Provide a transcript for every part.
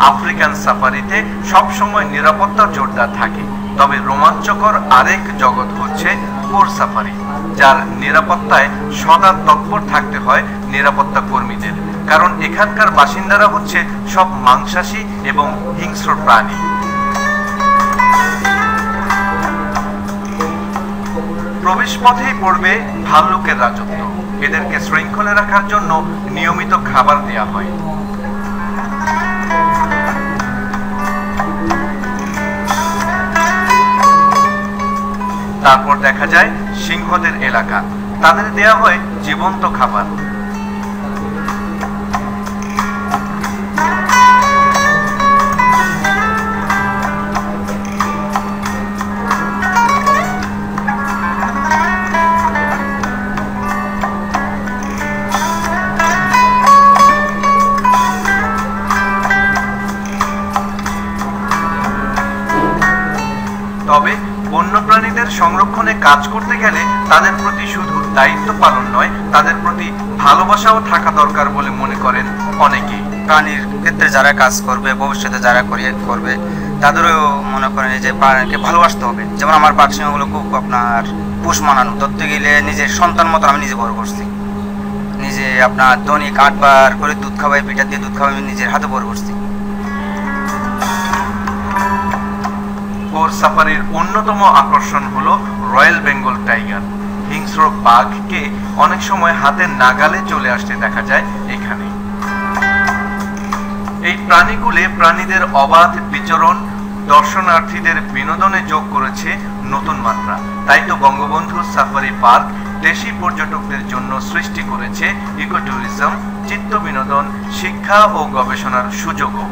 African সাফারিতে সবসময় নিরাপত্তা জোরদার থাকে। তবে রোমাঞ্চকর আরেক জগৎ হচ্ছে কোর সাফারি, যার নিরাপত্তায় সদা তৎপর থাকতে হয় নিরাপত্তা কর্মীদের। কারণ এখানকার বাসিন্দারা হচ্ছে সব মাংসাশী এবং হিংস্র প্রাণী। প্রবেশপথেই পড়বে ভাল্লুকের রাজত্ব। এদেরকে শৃঙ্খলে রাখার জন্য নিয়মিত খাবার দেওয়া হয়। তারপর দেখা যায় সিংহদের এলাকা। তাদের দেয়া হয় জীবন্ত খাবার। তবে বন্যপ্রাণীদের সংরক্ষণে কাজ করতে গেলে তাদের প্রতি শুধু দায়িত্ব পালন নয়, তাদের প্রতি ভালোবাসাও থাকা দরকার বলে মনে করেন অনেকেই। প্রাণীর ক্ষেত্রে যারা কাজ করবে, ভবিষ্যতে যারা করিয়ে করবে, তাদেরও মনে করেন যে প্রাণীকে ভালোবাসতে হবে। যেমন আমার পাখিগুলো খুব আপনার পুষ মানানো। ধরতে গেলে নিজের সন্তান মতো আমি নিজে বড় করছি। নিজে আপনার দৈনিক আটবার করে দুধ খাওয়াই, পিঠা দিয়ে দুধ খাওয়াই নিজের হাতে বড় করছি। কোর সাফারির অন্যতম আকর্ষণ হলো রয়্যাল বেঙ্গল টাইগার। হিংস্র বাঘকে অনেক সময় হাতের নাগালে চলে আসতে দেখা যায় এখানে। এই প্রাণীগুলি প্রাণীদের অবাধ বিচরণ, দর্শনার্থীদের বিনোদনে যোগ করেছে নতুন মাত্রা। তাই তো বঙ্গবন্ধু সাফারি পার্ক দেশি পর্যটকদের জন্য সৃষ্টি করেছে ইকো ট্যুরিজম চিত্ত বিনোদন, শিক্ষা ও গবেষণার সুযোগও।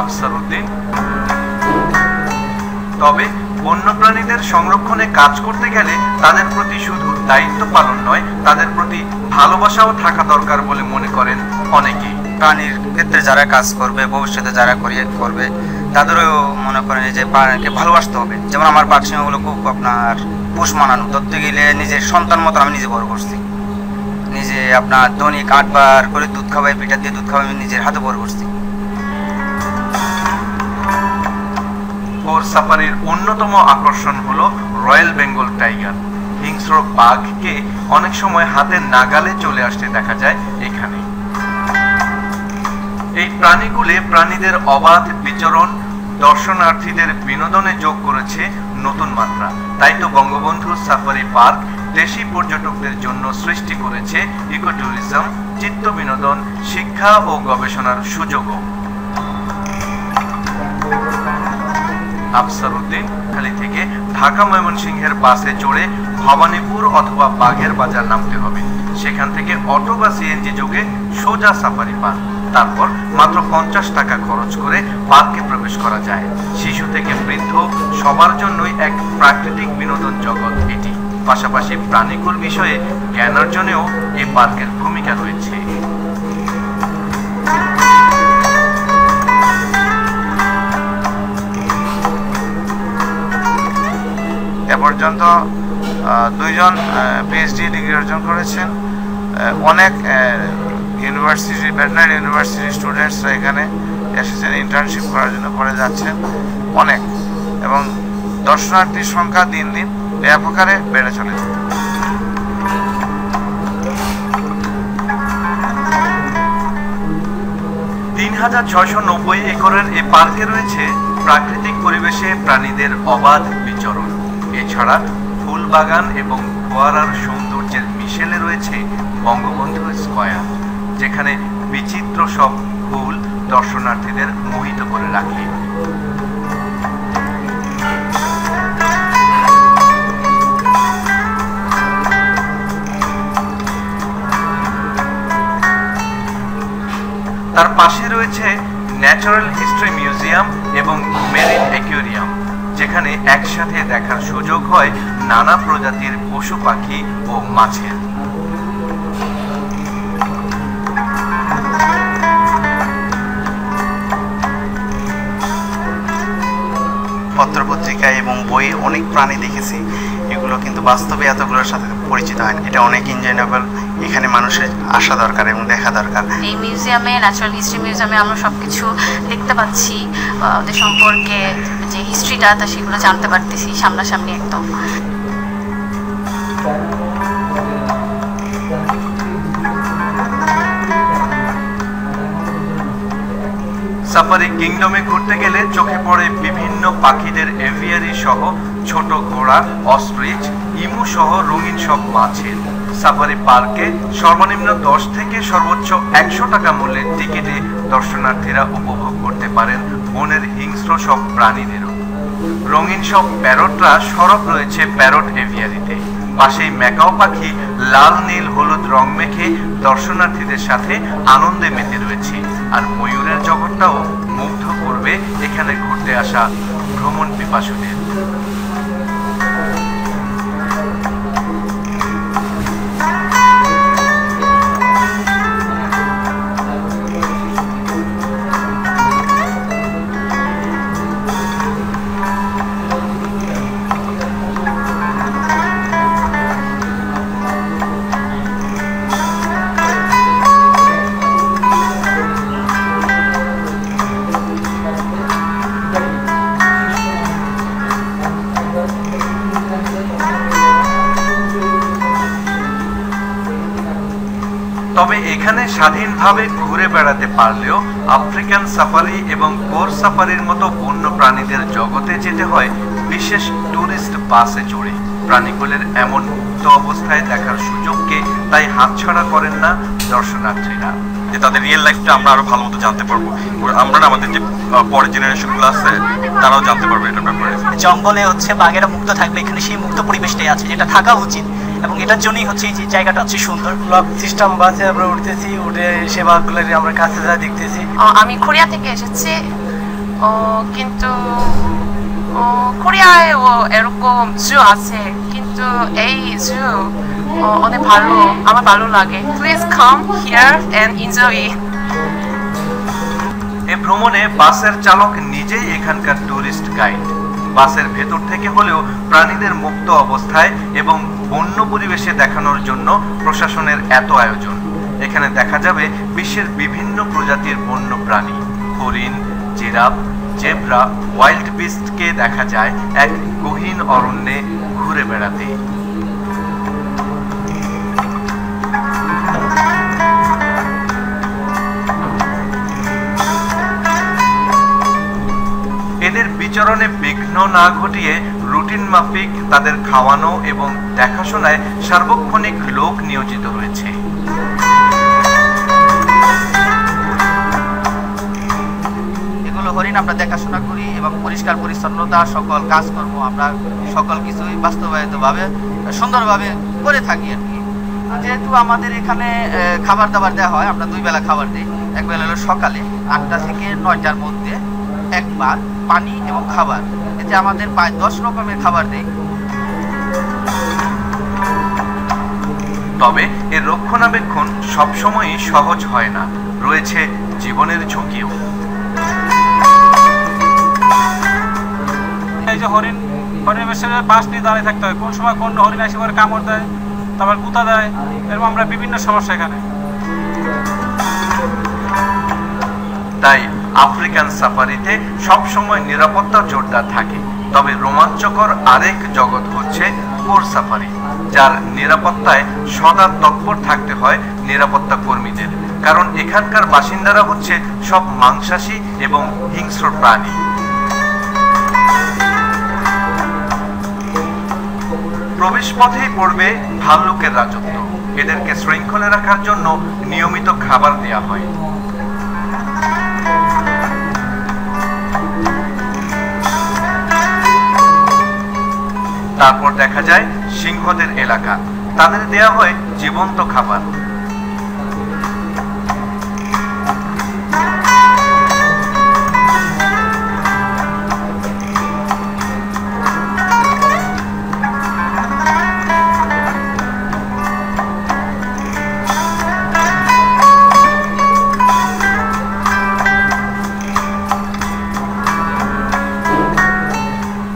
আফসার উদ্দিন তবে বন্যপ্রাণীদের সংরক্ষণে কাজ করতে গেলে তাদের প্রতি শুধু দায়িত্ব পালন নয়, তাদের প্রতি ভালোবাসাও থাকা দরকার বলে মনে করেন অনেকেই। প্রাণীর ক্ষেত্রে যারা কাজ করবে, ভবিষ্যতে যারা করিয়ে করবে, তাদেরও মনে করেন যে প্রাণীকে ভালোবাসতে হবে। যেমন আমার পাখিগুলো খুব আপনার পুষ মানানো, ধরতে গেলে নিজের সন্তান মতো আমি নিজে বড় করছি। নিজে আপনার দৈনিক আটবার করে দুধ খাওয়াই পিঠা দিয়ে দুধ খাওয়াই নিজের হাতে বড় করছি। কোর সাফারির অন্যতম আকর্ষণ হলো রয়্যাল বেঙ্গল টাইগার। হিংস্র বাঘকে অনেক সময় হাতের নাগালে চলে আসতে দেখা যায় এখানে। এই প্রাণীগুলি প্রাণীদের অবাধ বিচরণ, দর্শনার্থীদের বিনোদনে যোগ করেছে নতুন মাত্রা। তাই তো বঙ্গবন্ধু সাফারি পার্ক দেশি পর্যটকদের জন্য সৃষ্টি করেছে ইকো ট্যুরিজম চিত্ত বিনোদন, শিক্ষা ও গবেষণার সুযোগও। আফসার উদ্দিন খালি থেকে ঢাকা ময়মনসিংহের বাসে চড়ে ভবানীপুর অথবা বাঘের বাজার নামতে হবে। সেখান থেকে অটো বা সিএনজি যোগে সোজা সাফারি পার্ক তারপর মাত্র পঞ্চাশ টাকা খরচ করে পার্কে প্রবেশ করা যায়। শিশু থেকে বৃদ্ধ সবার জন্যই এক প্রাকৃতিক বিনোদন জগৎ এটি। পাশাপাশি প্রাণীকুল বিষয়ে জ্ঞান অর্জনেও এই পার্কের ভূমিকা রয়েছে। পর্যন্ত দুইজন পিএইচডি ডিগ্রি অর্জন করেছেন। অনেক ইউনিভার্সিটি ভেটেনারি ইউনিভার্সিটি স্টুডেন্টসরা এখানে এসেছেন ইন্টার্নশিপ করার জন্য করে যাচ্ছেন। অনেক। এবং দর্শনার্থীর সংখ্যা দিন দিন ব্যাপকারে বেড়ে চলেছে। তিন হাজার ছয়শো নব্বই একরের এই পার্কে রয়েছে প্রাকৃতিক পরিবেশে প্রাণীদের অবাধ বিচরণ। এছাড়া ফুল বাগান এবং ফোয়ারার সৌন্দর্যের মিশেলে রয়েছে বঙ্গবন্ধু স্কয়ার, যেখানে বিচিত্র সব ফুল দর্শনার্থীদের মোহিত করে রাখে। তার পাশে রয়েছে ন্যাচারাল হিস্ট্রি মিউজিয়াম এবং মেরিন অ্যাকুয়ারিয়াম যেখানে একসাথে দেখার সুযোগ হয় নানা প্রজাতির পশু পাখি ও মাছের। পত্রপত্রিকায় এবং বইয়ে অনেক প্রাণী দেখেছি। এগুলো কিন্তু বাস্তবে এতগুলোর সাথে পরিচিত হয়নি এটা অনেক ইনজয়েবল এখানে মানুষের আসা দরকার এবং দেখা দরকার। এই মিউজিয়ামে ন্যাচারাল হিস্ট্রি মিউজিয়ামে আমরা সব কিছু দেখতে পাচ্ছি ওদের সম্পর্কে। যে হিস্ট্রিটা তা সেগুলো জানতে পারতেছি সামনাসামনি একদম। সাফারি কিংডমে ঘুরতে গেলে চোখে পড়ে বিভিন্ন পাখিদের এভিয়ারি সহ ছোট ঘোড়া অস্ট্রিচ ইমু সহ রঙিন সব মাছের। সাফারি পার্কে সর্বনিম্ন দশ থেকে সর্বোচ্চ একশো টাকা মূল্যের টিকিটে দর্শনার্থীরা উপভোগ করতে পারেন বনের হিংস্র সব প্রাণীদেরও। রঙিন সব প্যারটরা সরব রয়েছে প্যারট এভিয়ারিতে। পাশেই ম্যাকাও পাখি লাল, নীল, হলুদ রং মেখে দর্শনার্থীদের সাথে আনন্দে মেতে রয়েছে। আর ময়ূরের জগৎটাও মুগ্ধ করবে এখানে ঘুরতে আসা ভ্রমণ পিপাসুদের। তবে এখানে স্বাধীনভাবে ঘুরে বেড়াতে পারলেও আফ্রিকান সাফারি এবং গোর সাফারির মতো বন্য প্রাণীদের জগতে যেতে হয় বিশেষ ট্যুরিস্ট বাসে চড়ে। প্রাণীগুলির এমন মুক্ত অবস্থায় দেখার সুযোগকে তাই হাতছাড়া করেন না দর্শনার্থীরা। যে তাদের রিয়েল লাইফটা আমরা আরও ভালো মতো জানতে পারব। আমরা না আমাদের যে পরের জেনারেশনগুলো আছে তারাও জানতে পারবে এটার ব্যাপারে। জঙ্গলে হচ্ছে বাঘেরা মুক্ত থাকবে এখানে সেই মুক্ত পরিবেশটাই আছে যেটা থাকা উচিত। এবং এটার জন্যই হচ্ছে এই যে জায়গাটা হচ্ছে সুন্দর। ব্লক সিস্টেম বাসে আমরা উঠতেছি উঠে সেবাগুলো আমরা কাছে যা দেখতেছি। 어, আমি কোরিয়া থেকে এসেছি। 어, কিন্তু 어, 코리아에ও এরকম 주 아세 কিন্তু 에이 주 어, 어느 발로 아마 발로 Please come here and enjoy. এই ভ্রমণে বাসের চালক নিজেই এখানকার টুরিস্ট গাইড। বাসের ভেতর থেকে হলেও প্রাণীদের মুক্ত অবস্থায় এবং বন্য পরিবেশে দেখানোর জন্য প্রশাসনের এত আয়োজন। এখানে দেখা যাবে বিশ্বের বিভিন্ন প্রজাতির বন্য প্রাণী। হরিণ জিরাফ জেব্রা ওয়াইল্ড বিস্টকে দেখা যায় এক গহীন অরণ্যে ঘুরে বেড়াতে। এদের বিচরণে বিঘ্ন না ঘটিয়ে রুটিন মাফিক তাদের খাওয়ানো এবং দেখাশোনায় সার্বক্ষণিক লোক নিয়োজিত রয়েছে এগুলো হরিণ আমরা দেখাশোনা করি এবং পরিষ্কার পরিচ্ছন্নতা, সকল কাজকর্ম আমরা সকল কিছুই বাস্তবায়িতভাবে, সুন্দরভাবে করে থাকি আর কি। যেহেতু আমাদের এখানে খাবার দাবার দেওয়া হয়, আমরা দুই বেলা খাবার দিই। এক বেলা হলো সকালে আটটা থেকে নয়টার মধ্যে একবার পানি এবং খাবার। এতে আমাদের প্রায় দশ রকমের খাবার দেয় তবে এর রক্ষণাবেক্ষণ সবসময়ই সহজ হয় না। রয়েছে জীবনের ঝুঁকিও। যে হরিণ, হরিণের পেছনে বাস নিয়ে দাঁড়িয়ে থাকতে হয়। কোন সময় কোন হরিণ এসে করে কামড় দেয়, তারপর গুতা দেয়, এরকম আমরা বিভিন্ন সমস্যা এখানে। তাই আফ্রিকান সাফারিতে সবসময় নিরাপত্তা জোরদার থাকে। তবে রোমাঞ্চকর আরেক জগৎ হচ্ছে কোর সাফারি, যার নিরাপত্তায় সদা তৎপর থাকতে হয় নিরাপত্তা কর্মীদের। কারণ এখানকার বাসিন্দারা হচ্ছে সব মাংসাশী এবং হিংস্র প্রাণী। প্রবেশপথেই পড়বে ভাল্লুকের রাজত্ব। এদেরকে শৃঙ্খলে রাখার জন্য নিয়মিত খাবার দেয়া হয়। তারপর দেখা যায় সিংহদের এলাকা। তাদের দেয়া হয় জীবন্ত খাবার।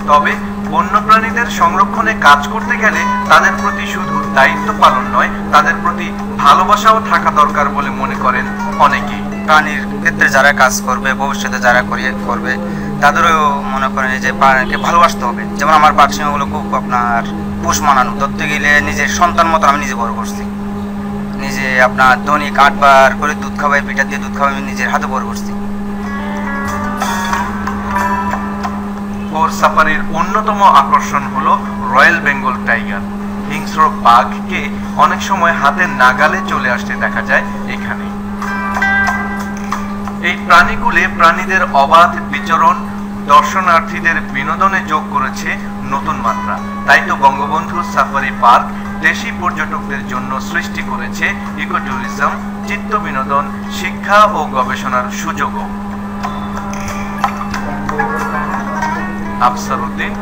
তবে বন্যপ্রাণীদের প্রাণীদের সংরক্ষণে কাজ করতে গেলে তাদের প্রতি শুধু দায়িত্ব পালন নয়, তাদের প্রতি ভালোবাসাও থাকা দরকার বলে মনে করেন অনেকেই। প্রাণীর ক্ষেত্রে যারা কাজ করবে, ভবিষ্যতে যারা করিয়ে করবে, তাদেরও মনে করেন যে প্রাণীকে ভালোবাসতে হবে। যেমন আমার পাখিগুলো খুব আপনার পোষ মানানো। ধরতে গেলে নিজের সন্তান মতো আমি নিজে বড় করছি। নিজে আপনার দৈনিক আটবার করে দুধ খাওয়াই, পিঠা দিয়ে দুধ খাওয়াই নিজের হাতে বড় করছি। কোর সাফারির অন্যতম আকর্ষণ হলো রয়্যাল বেঙ্গল টাইগার। হিংস্র বাঘকে অনেক সময় হাতের নাগালে চলে আসতে দেখা যায় এখানে। এই প্রাণীগুলি প্রাণীদের অবাধ বিচরণ, দর্শনার্থীদের বিনোদনে যোগ করেছে নতুন মাত্রা। তাই তো বঙ্গবন্ধু সাফারি পার্ক দেশি পর্যটকদের জন্য সৃষ্টি করেছে ইকো ট্যুরিজম চিত্ত বিনোদন, শিক্ষা ও গবেষণার সুযোগও। আফসার উদ্দিন